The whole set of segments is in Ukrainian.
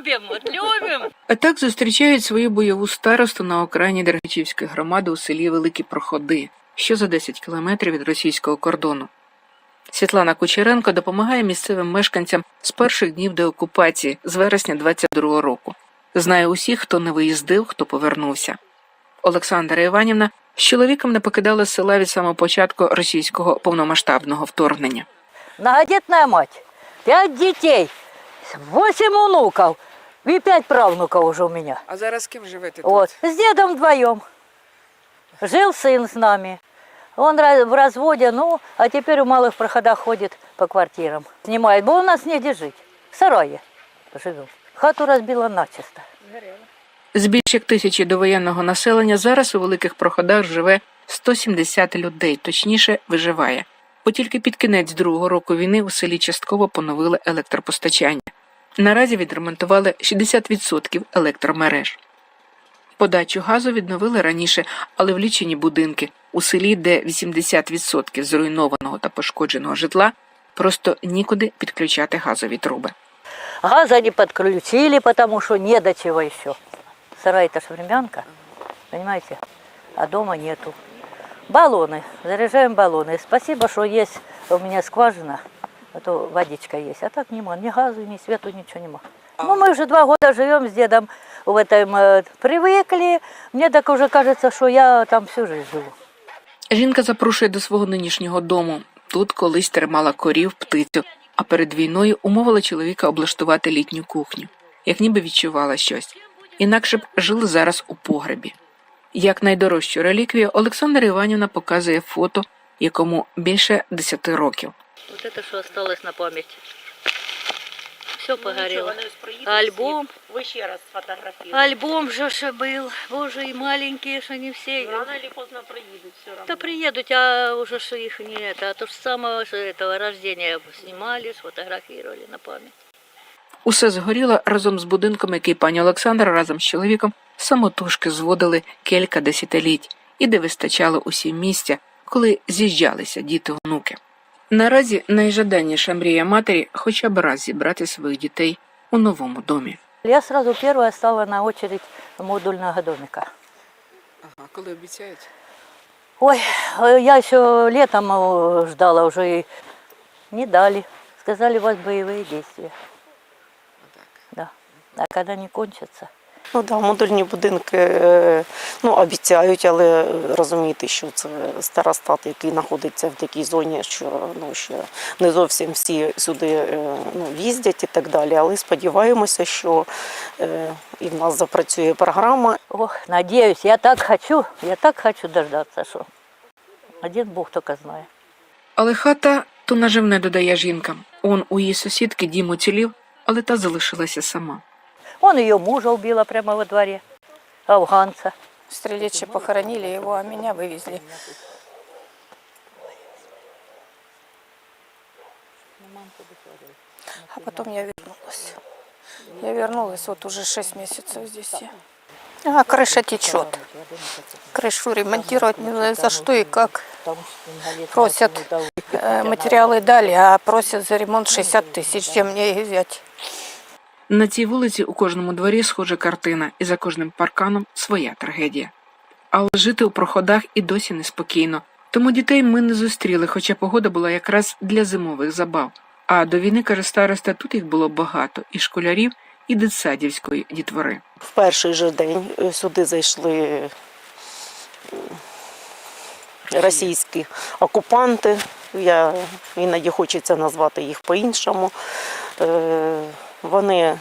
любим, от любим. А так зустрічають свою бойову старосту на окраїні Дергачівської громади у селі Великі Проходи, що за 10 кілометрів від російського кордону. Світлана Кучеренко допомагає місцевим мешканцям з перших днів деокупації з вересня 22-го року. Знає усіх, хто не виїздив, хто повернувся. Олександра Іванівна з чоловіком не покидала села від самого початку російського повномасштабного вторгнення. Многодетная мать, пять детей, восемь внуков и пять правнуков уже у меня. А зараз з ким живете Вот, с дедом вдвоем. Жил сын с нами. Он ра- в разводе, ну, а теперь в малых проходах ходит по квартирам. Снимает, бо у нас негде жить. В сарае живем. Хату разбила начисто. З більш як тисячі довоєнного населення зараз у великих проходах живе 170 людей, точніше виживає. Бо тільки під кінець другого року війни у селі частково поновили електропостачання. Наразі відремонтували 60% електромереж. Подачу газу відновили раніше, але в лічені будинки у селі, де 80% зруйнованого та пошкодженого житла, просто нікуди підключати газові труби. Газа не подключили, потому что не до чего еще. Сарай это ж времянка, понимаете? А дома нету. Баллоны, заряжаем баллоны. Спасибо, что есть у меня скважина, а то водичка есть. А так нема, ни газу, ни свету, ничего нема. Ну, мы уже два года живем с дедом в этом, э, привыкли. Мне так уже кажется, что я там всю жизнь живу. Жінка запрошує до свого нинішнього дому. Тут колись тримала корів, птицю, а перед війною умовила чоловіка облаштувати літню кухню, як ніби відчувала щось. Інакше б жили зараз у погребі. Як найдорожчу реліквію Олександра Іванівна показує фото, якому більше 10 років. Вот это что осталось на память. Все погорело. Нічого, вони приїдуть Альбом. всі. Ви ще раз сфотографуєте. Альбом же ж был. Боже, и маленькие, что не все. Рано или поздно приїдуть все равно. Да приедут, а уже что их не это, а то ж с самого ж этого рождения снимали, сфотографировали на память. Усе згоріло разом з будинком, який пані Олександра разом з чоловіком самотужки зводили кілька десятиліть, і де вистачало усім місця, коли з'їжджалися діти-онуки. Наразі найжаданніша мрія матері хоча б раз зібрати своїх дітей у новому домі. Я сразу первая стала на очередь модульного домика. Ага, коли обіцяють? Ой, э, я еще летом э, ждала уже и не дали. Сказали, у вас боевые действия. Да. А когда не кончатся? Ну да, модульні будинки е, ну, обіцяють, але розумієте, що це старостат, який знаходиться в такій зоні, що ну, ще не зовсім всі сюди е, ну, їздять і так далі. Але сподіваємося, що е, і в нас запрацює програма, Ох, надеюсь, я так хочу, я так хочу дождаться, что один Бог только знает. Але хата то наживне додає жінка. Он у її сусідки дім уцілів, але та залишилася сама. Он ее мужа убила прямо во дворе, афганца. Стрелечи похоронили его, а меня вывезли. А потом я вернулась. Я вернулась, вот уже 6 месяцев здесь я. А крыша течет. Крышу ремонтировать не знаю за что и как. Просят Э, Материалы дали, а просят за ремонт 60 тысяч. Где мне их взять? На цій вулиці у кожному дворі схожа картина, і за кожним парканом своя трагедія. Але жити у проходах і досі неспокійно. Тому дітей ми не зустріли, хоча погода була якраз для зимових забав. А до війни, каже староста, тут їх було багато і школярів, і дитсадівської дітвори. В перший же день е, сюди зайшли е, російські окупанти. Я іноді хочеться назвати їх по-іншому. Вони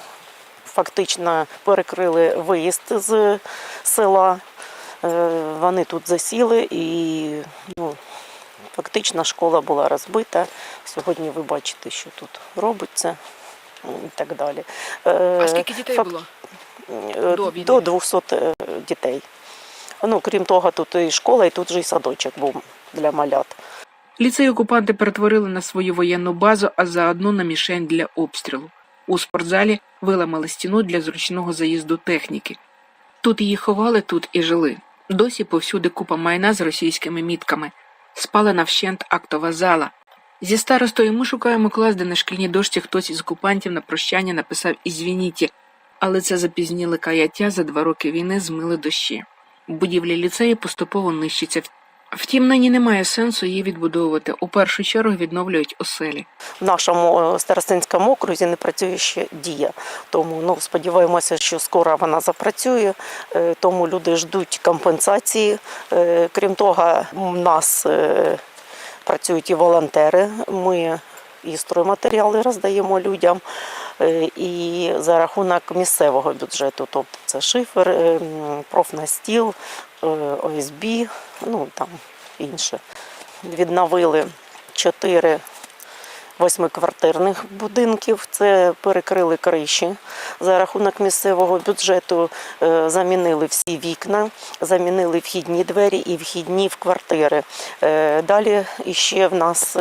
фактично перекрили виїзд з села. Е, Вони тут засіли і ну, фактично школа була розбита. Сьогодні ви бачите, що тут робиться і так далі. Е, фак- Е, До до 200 е, дітей. Ну, крім того, тут і школа, і тут же і садочок був для малят. Ліцей окупанти перетворили на свою воєнну базу, а заодно на мішень для обстрілу. У спортзалі виламали стіну для зручного заїзду техніки. Тут її ховали, тут і жили. Досі повсюди купа майна з російськими мітками. Спалена вщент актова зала. Зі старостою ми шукаємо клас, де на шкільній дошці хтось із окупантів на прощання написав «Ізвініті», Але це запізніле каяття за два роки війни змили дощі. Будівлі ліцею поступово нищаться. Втім, нині немає сенсу її відбудовувати. У першу чергу відновлюють оселі. В нашому е, старостинському окрузі не працює ще дія. Тому ну, сподіваємося, що скоро вона запрацює. Е, Тому люди ждуть компенсації. Е, Крім того, у нас працюють і волонтери. Ми і стройматеріали роздаємо людям. І за рахунок місцевого бюджету, тобто це шифер, профнастіл, ОСБ, ну там інше. Відновили чотири восьмиквартирних будинків. Це перекрили криші за рахунок місцевого бюджету. е, Замінили всі вікна, замінили вхідні двері і вхідні в квартири. Е, Далі іще в нас.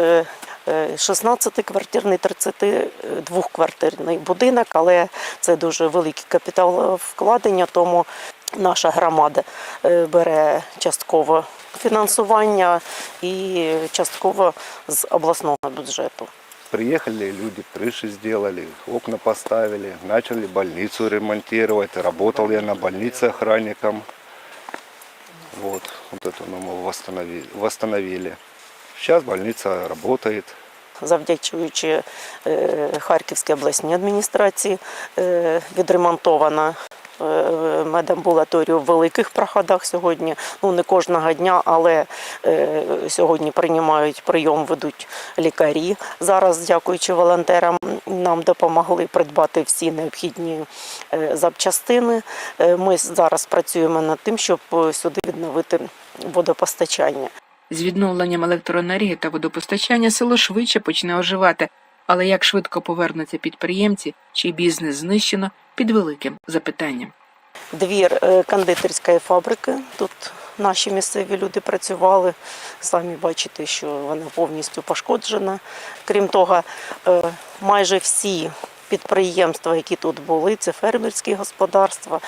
е, е, 16-квартирний, 32-квартирний будинок, але це дуже великий капітал вкладення, тому наша громада е, бере частково фінансування і частково з обласного бюджету. Приехали люди, крыши сделали, окна поставили, начали больницу ремонтировать. Работал я на больнице охранником. Вот, вот это мы восстановили. восстановили. Сейчас больница работает. завдячуючи е, Харківській обласній адміністрації, е, відремонтована е, медамбулаторію в великих проходах сьогодні. Ну не кожного дня, але сьогодні приймають прийом, ведуть лікарі. Зараз, дякуючи волонтерам, нам допомогли придбати всі необхідні запчастини. Ми зараз працюємо над тим, щоб сюди відновити водопостачання. З відновленням електроенергії та водопостачання село швидше почне оживати, але як швидко повернуться підприємці, чий бізнес знищено, під великим запитанням. Двір е, кондитерської фабрики. Тут наші місцеві люди працювали. Самі бачите, що вона повністю пошкоджена. Крім того, е, майже всі підприємства, які тут були, це фермерські господарства,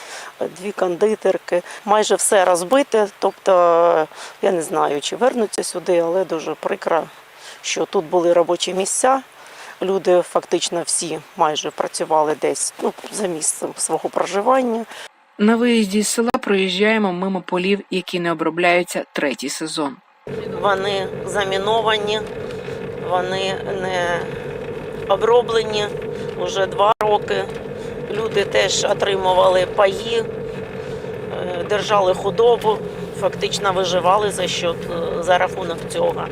дві кондитерки. Майже все розбите. Тобто, я не знаю, чи вернуться сюди, але дуже прикро, що тут були робочі місця. Люди фактично всі майже працювали десь ну, за місцем свого проживання. На виїзді з села проїжджаємо мимо полів, які не обробляються третій сезон. Вони заміновані, вони не оброблені вже два роки. Люди теж отримували паї, е, держали худобу, фактично виживали за счет, е, за рахунок цього.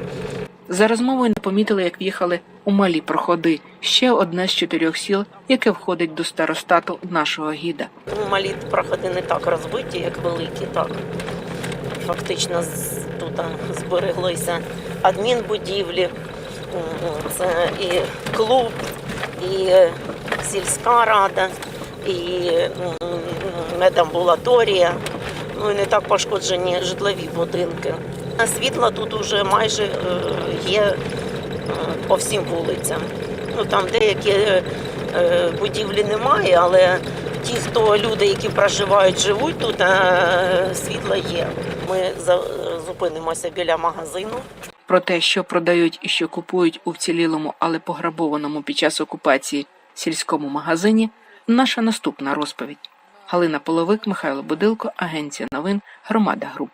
За розмовою не помітили, як в'їхали у малі проходи, ще одне з чотирьох сіл, яке входить до старостату нашого гіда. Ну, Малі проходи не так розбиті, як великі, так. Фактично тут збереглися адмінбудівлі, це і клуб, і е, сільська рада, і медамбулаторія. Ну і не так пошкоджені житлові будинки. А Світла тут уже майже е, є е, по всім вулицям. Ну там деякі будівлі немає, але ті, хто люди, які проживають, живуть тут, е, світло є. Ми зупинимося біля магазину. Про те, що продають і що купують у вцілілому, але пограбованому під час окупації сільському магазині, наша наступна розповідь. Галина Половик, Михайло Будилко, Агенція новин, Громада Груп.